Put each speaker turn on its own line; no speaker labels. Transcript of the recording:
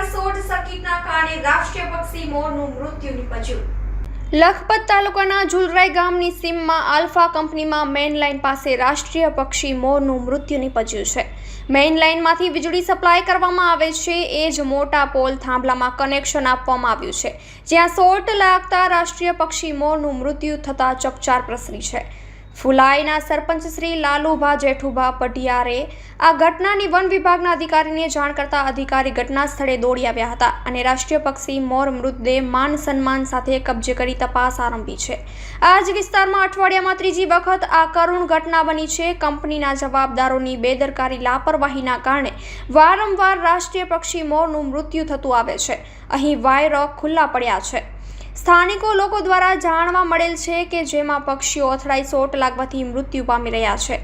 સર્જાયેલ short કારણે રાષ્ટ્રીય પક્ષી મોરનું મૃત્યુ નીપજ્યું. લખપત તાલુકાના ઝુલરાઈ ગામની સીમમાં આલ્ફા કંપનીમાં મેઇનલાઇન પાસે રાષ્ટ્રીય પક્ષી મોરનું મૃત્યુ નિપજ્યું છે. મેઇનલાઇનમાંથી વીજળી સપ્લાય કરવામાં આવે છે, એ જ મોટા પોલ થાંભલામાં કનેક્શન આપવામાં આવ્યું છે. જ્યાં શોર્ટ લાગતા રાષ્ટ્રીય પક્ષી મોરનું મૃત્યુ થતાં ચકચાર પ્રસરી છે. ફુલાઈના સરપંચ શ્રી લાલુભા જેઠુભા પઢિયારે આ ઘટનાની વન વિભાગના અધિકારીને જાણ કરતા અધિકારી ઘટના સ્થળે દોડી આવ્યા હતા અને રાષ્ટ્રીય પક્ષી મોર મૃતદેહ માન સન્માન સાથે કબજે કરી તપાસ આરંભી છે. આ જ વિસ્તારમાં અઠવાડિયામાં ત્રીજી વખત આ કરુણ ઘટના બની છે. કંપનીના જવાબદારોની બેદરકારી લાપરવાહીના કારણે વારંવાર રાષ્ટ્રીય પક્ષી મોરનું મૃત્યુ થતું આવે છે. અહીં વાયરો ખુલ્લા પડ્યા છે. સ્થાનિકો લોકો દ્વારા જાણવા મળેલ છે કે જેમાં પક્ષીઓ અથડાઈ ચોટ લાગવાથી મૃત્યુ પામી રહ્યા છે.